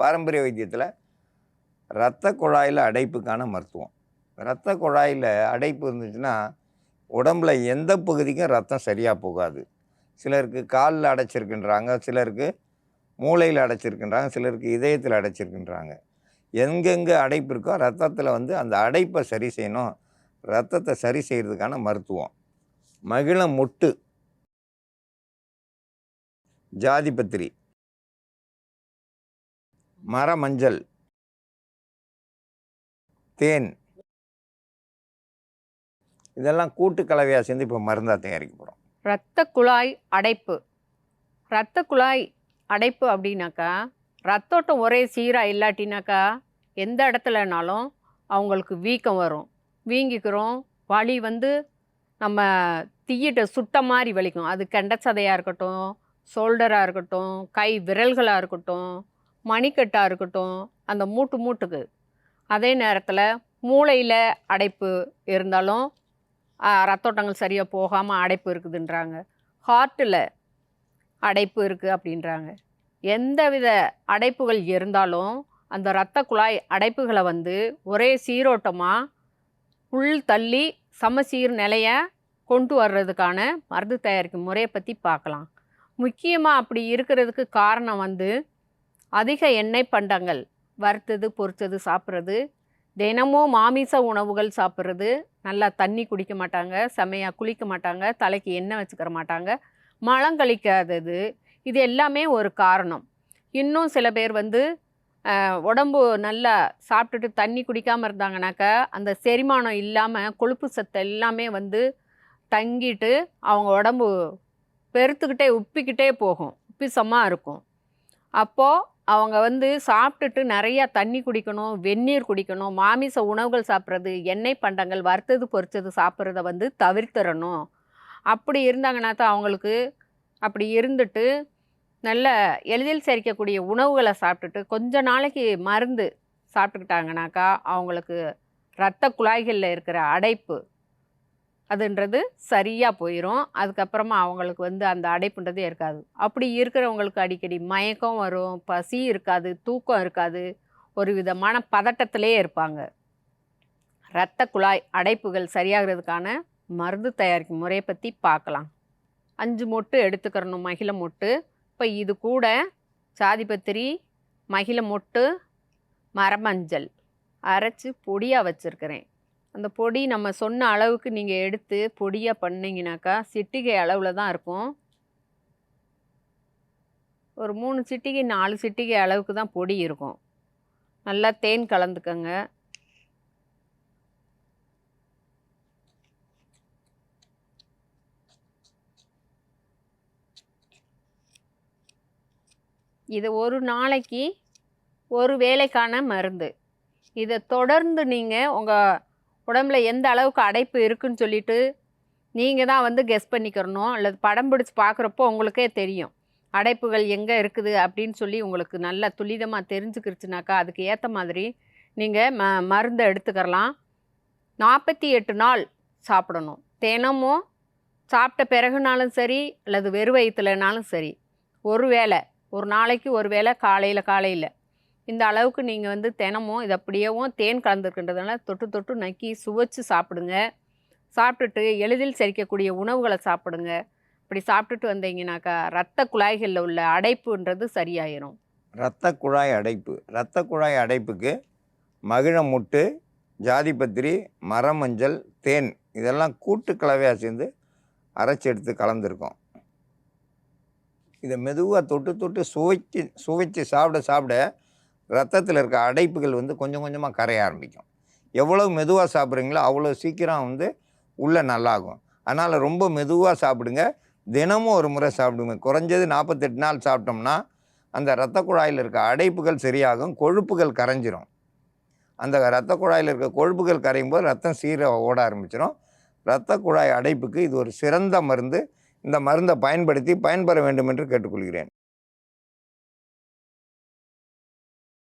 பாரம்பரிய வைத்தியத்தில் இரத்த குழாயில் அடைப்புக்கான மருத்துவம். இரத்த குழாயில் அடைப்பு இருந்துச்சுன்னா உடம்புல எந்த பகுதிக்கும் ரத்தம் சரியாக போகாது. சிலருக்கு காலில் அடைச்சிருக்குன்றாங்க சிலருக்கு மூளையில் அடைச்சிருக்கின்றாங்க சிலருக்கு இதயத்தில் அடைச்சிருக்கின்றாங்க. எங்கெங்கே அடைப்பு இருக்கோ ரத்தத்தில் வந்து அந்த அடைப்பை சரி செய்யணும். ரத்தத்தை சரி செய்கிறதுக்கான மருத்துவம். மகிழ மொட்டு. ஜாதிபத்திரி. மரமஞ்சள் தேன். இதெல்லாம் கூட்டு கலவையாக சேர்ந்து இப்போ மருந்தாக தயாரிக்க போகிறோம் இரத்த குழாய் அடைப்பு. இரத்த குழாய் அடைப்பு அப்படின்னாக்கா ரத்தோட்டம் ஒரே சீராக இல்லாட்டினாக்கா எந்த இடத்துலனாலும் அவங்களுக்கு வீக்கம் வரும். வீங்கிக்கிறோம் வலி வந்து நம்ம தீயிட்ட சுட்ட மாதிரி வலிக்கும். அது கெண்டச்சதையாக இருக்கட்டும் ஷோல்டராக இருக்கட்டும் கை விரல்களாக இருக்கட்டும் மணிக்கட்டாக இருக்கட்டும் அந்த மூட்டு மூட்டுக்கு. அதே நேரத்தில் மூளையில் அடைப்பு இருந்தாலும் ரத்தோட்டங்கள் சரியாக போகாமல் அடைப்பு இருக்குதுன்றாங்க. ஹார்ட்டில் அடைப்பு இருக்குது அப்படின்றாங்க. எந்தவித அடைப்புகள் இருந்தாலும் அந்த இரத்த குழாய் அடைப்புகளை வந்து ஒரே சீரோட்டமாக உள் தள்ளி சமசீர் நிலையை கொண்டு வர்றதுக்கான மருந்து தயாரிக்கும் முறையை பற்றி பார்க்கலாம். முக்கியமாக அப்படி இருக்கிறதுக்கு காரணம் வந்து அதிக எண்ணெய் பண்டங்கள். வறுத்தது பொரிச்சது சாப்பிட்றது. தினமும் மாமிச உணவுகள் சாப்பிட்றது. நல்லா தண்ணி குடிக்க மாட்டாங்க செமையாக குளிக்க மாட்டாங்க தலைக்கு எண்ணெய் வச்சுக்கிற மாட்டாங்க. மலம் கழிக்காதது. இது எல்லாமே ஒரு காரணம். இன்னும் சில பேர் வந்து உடம்பு நல்லா சாப்பிட்டுட்டு தண்ணி குடிக்காமல் இருந்தாங்கனாக்கா அந்த செரிமானம் இல்லாமல் கொழுப்பு சத்து எல்லாமே வந்து தங்கிட்டு அவங்க உடம்பு பெருத்துக்கிட்டே உப்பிக்கிட்டே போகும். உப்பிசமாக இருக்கும். அப்போது அவங்க வந்து சாப்பிட்டுட்டு நிறையா தண்ணி குடிக்கணும் வெந்நீர் குடிக்கணும் மாமிச உணவுகள் சாப்பிட்றது எண்ணெய் பண்டங்கள் வறுத்தது பொறித்தது சாப்பிட்றத வந்து தவிர்த்திடணும். அப்படி இருந்தாங்கன்னா தான் அவங்களுக்கு அப்படி இருந்துட்டு நல்ல எளிதில் சேர்க்கக்கூடிய உணவுகளை சாப்பிட்டுட்டு கொஞ்ச நாளைக்கு மருந்து சாப்பிட்டுக்கிட்டாங்கனாக்கா அவங்களுக்கு இரத்த குழாய்களில் இருக்கிற அடைப்பு அதுன்றது சரியாக போயிடும் அதுக்கப்புறமா அவங்களுக்கு வந்து அந்த அடைப்புன்றதே இருக்காது. அப்படி இருக்கிறவங்களுக்கு அடிக்கடி மயக்கம் வரும் பசி இருக்காது தூக்கம் இருக்காது. ஒரு விதமான பதட்டத்திலே இருப்பாங்க. இரத்த குழாய் அடைப்புகள் சரியாகிறதுக்கான மருந்து தயாரிக்கும் முறையை பற்றி பார்க்கலாம். அஞ்சு மொட்டு எடுத்துக்கிறணும் மகிழ மொட்டு. இப்போ இது கூட சாதிபத்திரி மகிழ மொட்டு மரமஞ்சள் அரைச்சி பொடியாக வச்சுருக்கிறேன். அந்த பொடி நம்ம சொன்ன அளவுக்கு நீங்கள் எடுத்து பொடியாக பண்ணிங்கனாக்கா சிட்டிகை அளவில் தான் இருக்கும். ஒரு மூணு சிட்டிகை நாலு சிட்டிகை அளவுக்கு தான் பொடி இருக்கும். நல்லா தேன் கலந்துக்கங்க. இது ஒரு நாளைக்கு ஒரு வேலைக்கான மருந்து. இதை தொடர்ந்து நீங்கள் உங்கள் உடம்புல எந்த அளவுக்கு அடைப்பு இருக்குன்னு சொல்லிட்டு நீங்கள் தான் வந்து கெஸ் பண்ணிக்கிறணும். அல்லது படம் பிடிச்சி பார்க்குறப்போ உங்களுக்கே தெரியும். அடைப்புகள் எங்கே இருக்குது அப்படின்னு சொல்லி உங்களுக்கு நல்லா துல்லிதமாக தெரிஞ்சுக்கிருச்சுனாக்கா அதுக்கு ஏற்ற மாதிரி நீங்கள் ம மருந்தை எடுத்துக்கிறலாம். நாற்பத்தி எட்டு நாள் சாப்பிடணும். தினமும் சாப்பிட்ட பிறகுனாலும் சரி அல்லது வெறு வயிற்றுலனாலும் சரி ஒரு வேளை ஒரு நாளைக்கு ஒரு வேளை காலையில் காலையில். இந்த அளவுக்கு நீங்கள் வந்து தினமும் இது அப்படியேவும் தேன் கலந்துருக்கின்றதுனால தொட்டு தொட்டு நக்கி சுவைச்சு சாப்பிடுங்க. சாப்பிட்டுட்டு எளிதில் செரிக்கக்கூடிய உணவுகளை சாப்பிடுங்க. இப்படி சாப்பிட்டுட்டு வந்தீங்கனாக்கா ரத்த குழாய்களில் உள்ள அடைப்புன்றது சரியாயிரும். இரத்த குழாய் அடைப்பு. இரத்த குழாய் அடைப்புக்கு மகிழ முட்டு ஜாதிபத்திரி மரமஞ்சள் தேன் இதெல்லாம் கூட்டு கலவையாக சேர்ந்து அரைச்சி எடுத்து கலந்துருக்கோம். இதை மெதுவாக தொட்டு தொட்டு சுவைச்சு சுவைச்சு சாப்பிட சாப்பிட ரத்தத்தில் இருக்க அடைப்புகள் வந்து கொஞ்சம் கொஞ்சமாக கரைய ஆரம்பிக்கும். எவ்வளோ மெதுவாக சாப்பிட்றீங்களோ அவ்வளோ சீக்கிரம் வந்து உள்ளே நல்லாகும். அதனால் ரொம்ப மெதுவாக சாப்பிடுங்க. தினமும் ஒரு முறை சாப்பிடுங்க. குறைஞ்சது நாற்பத்தெட்டு நாள் சாப்பிட்டோம்னா அந்த இரத்த குழாயில் இருக்க அடைப்புகள் சரியாகும் கொழுப்புகள் கரைஞ்சிரும். அந்த இரத்த குழாயில் இருக்க கொழுப்புகள் கரையும் போது ரத்தம் சீர ஓட ஆரம்பிச்சிடும் இரத்த குழாய் அடைப்புக்கு இது ஒரு சிறந்த மருந்து. இந்த மருந்தை பயன்படுத்தி பயன்பெற வேண்டும் என்று கேட்டுக்கொள்கிறேன்.